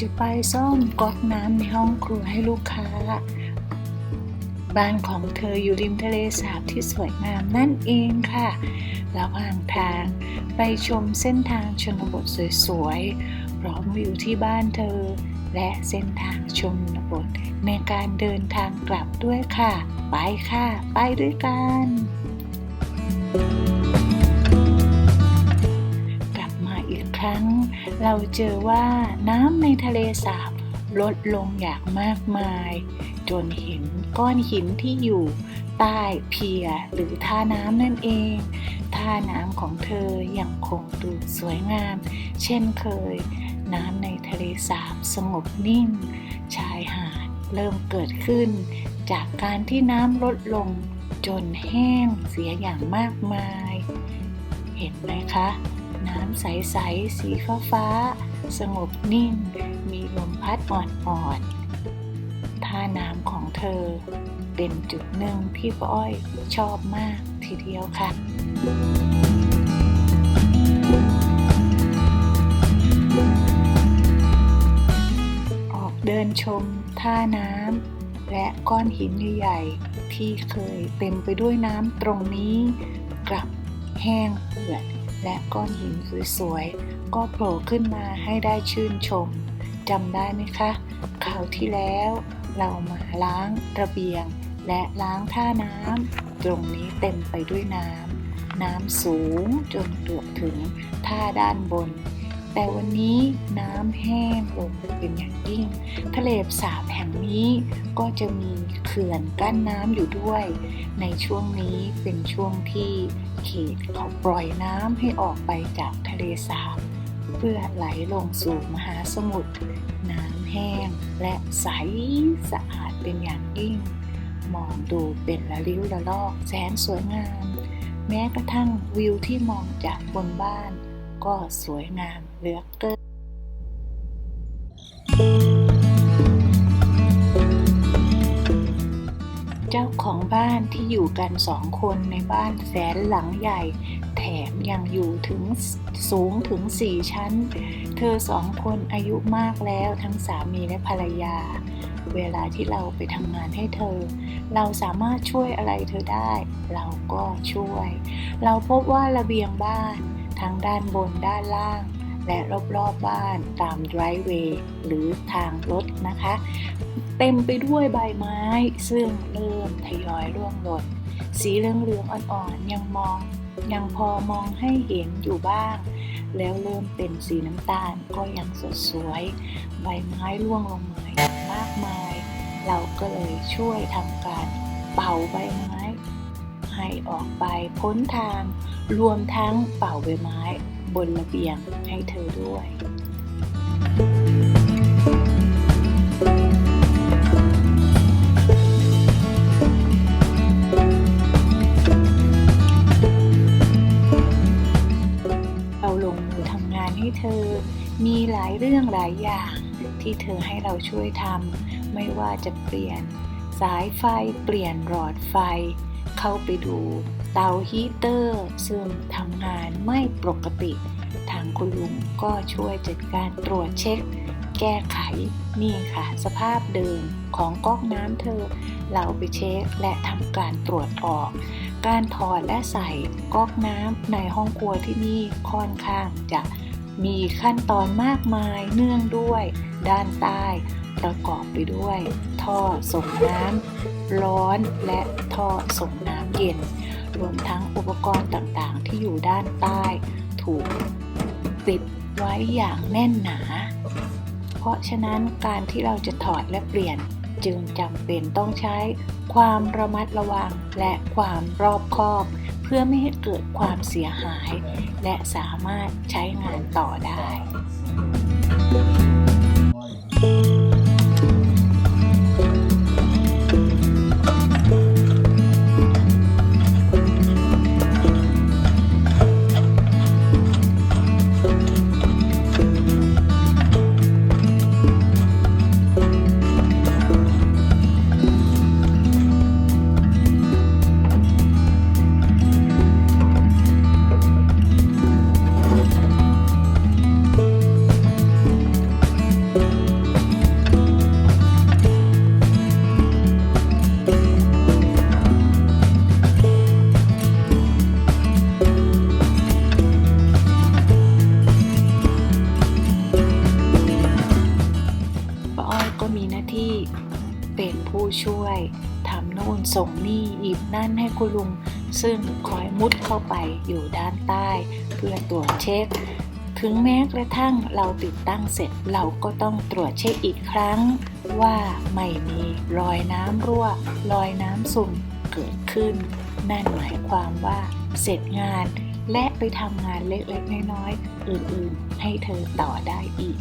จะไปซ่อมก๊อกน้ำในห้องครัวให้ลูกค้า บ้านของเธออยู่ริมทะเลสาบที่สวยงามนั่นเองค่ะระหว่างทางไปชมเส้นทางชนบทสวยๆพร้อมวิวที่บ้านเธอ และเส้นทางชนบทในการเดินทางกลับด้วยค่ะ ไปค่ะ ไปด้วยกันก ครั้ง เราเจอว่าน้ำในทะเลสาบลดลงอย่างมากมาย จนเห็นก้อนหินที่อยู่ใต้เพียหรือท่าน้ำนั่นเอง ท่าน้ำของเธอยังคงดูสวยงาม เช่นเคย น้ำในทะเลสาบสงบนิ่ง ชายหาดเริ่มเกิดขึ้น จากการที่น้ำลดลงจนแห้งเสียอย่างมากมาย เห็นไหมคะำใส ๆ สีฟ้าฟ้า สงบนิ่ง มีลมพัดอ่อนๆท่าน้ำของเธอ เป็นจุดหนึ่งที่ป้าอ้อยชอบมากทีเดียวค่ะออกเดินชมท่าน้ำและก้อนหินใหญ่ๆที่เคยเต็มไปด้วยน้ำตรงนี้ กลับแห้งเหือด และก้อนหินสวยๆก็โผล่ขึ้นมาให้ได้ชื่นชมจำได้ไหมคะคราวที่แล้วเรามาล้างระเบียง และล้างท่าน้ำตรงนี้เต็มไปด้วยน้ำน้ำสูงจนเกือบถึงท่าด้านบน แต่วันนี้น้ำแห้งลงเป็นอย่างยิ่ง ทะเลสาบแห่งนี้ก็จะมีเขื่อนกั้นน้ำอยู่ด้วย ในช่วงนี้เป็นช่วงที่เขตเขาปล่อยน้ำให้ออกไปจากทะเลสาบเพื่อไหลลงสู่มหาสมุทรน้ำแห้งและใสสะอาดเป็นอย่างยิ่ง มองดูเป็นละลิ้วละลอกแสนสวยงาม แม้กระทั่งวิวที่มองจากบนบ้าน ก็สวยงามเหลือเกินเจ้าของบ้านที่อยู่กันสองคนในบ้านแสนหลังใหญ่ แถมยังอยู่ถึงสูงถึงสี่ชั้น เธอสองคนอายุมากแล้วทั้งสามีและภรรยา เวลาที่เราไปทำงานให้เธอ เราสามารถช่วยอะไรเธอได้ เราก็ช่วย เราพบว่าระเบียงบ้าน ทั้งด้านบนด้านล่าง และรอบๆบบ้านตาม driveway หรือทางรถนะคะ เต็มไปด้วยใบไม้ ซึ่งเริ่มทยอยร่วงหล่นสีเหลืองๆอ่อนๆยังมอง ยังพอมองให้เห็นอยู่บ้าง แล้วเริ่มเป็นสีน้ำตาลก็ยังสดสวย ใบไม้ร่วงลงมาอย่างมากมาย เราก็เลยช่วยทำการเป่าใบไม้ ให้ออกไปพ้นทาง รวมทั้งเป่าใบไม้บนระเบียงให้เธอด้วย เราลงมือทำงานให้เธอ มีหลายเรื่องหลายอย่างที่เธอให้เราช่วยทำไม่ว่าจะเปลี่ยนสายไฟเปลี่ยนหลอดไฟ เข้าไปดูเตาฮีเตอร์ซึ่งทำงานไม่ปกติ ทางคุณลุงก็ช่วยจัดการตรวจเช็ค แก้ไขนี่ค่ะ สภาพเดิมของก๊อกน้ำเธอ เราไปเช็คและทำการตรวจออก การถอดและใส่ก๊อกน้ำในห้องครัวที่นี่ค่อนข้างจะมีขั้นตอนมากมายเนื่องด้วย ด้านใต้ประกอบไปด้วย ท่อส่งน้ำร้อนและท่อส่งน้ำเย็น รวมทั้งอุปกรณ์ต่างๆ ที่อยู่ด้านใต้ถูกปิดไว้อย่างแน่นหนา เพราะฉะนั้นการที่เราจะถอดและเปลี่ยนจึงจำเป็นต้องใช้ความระมัดระวังและความรอบคอบ เพื่อไม่ให้เกิดความเสียหาย และสามารถใช้งานต่อได้ ช่วยทำนู่นส่งนี่หยิบนั่นให้คุณลุง ซึ่งคอยมุดเข้าไปอยู่ด้านใต้ เพื่อตรวจเช็ค ถึงแม้กระทั่งเราติดตั้งเสร็จเราก็ต้องตรวจเช็คอีกครั้ง ว่าไม่มีรอยน้ำรั่ว รอยน้ำสุ่มเกิดขึ้น นั่นหมายความว่าเสร็จงานและไปทำงานเล็กๆน้อยๆอื่นๆ ให้เธอต่อได้อีก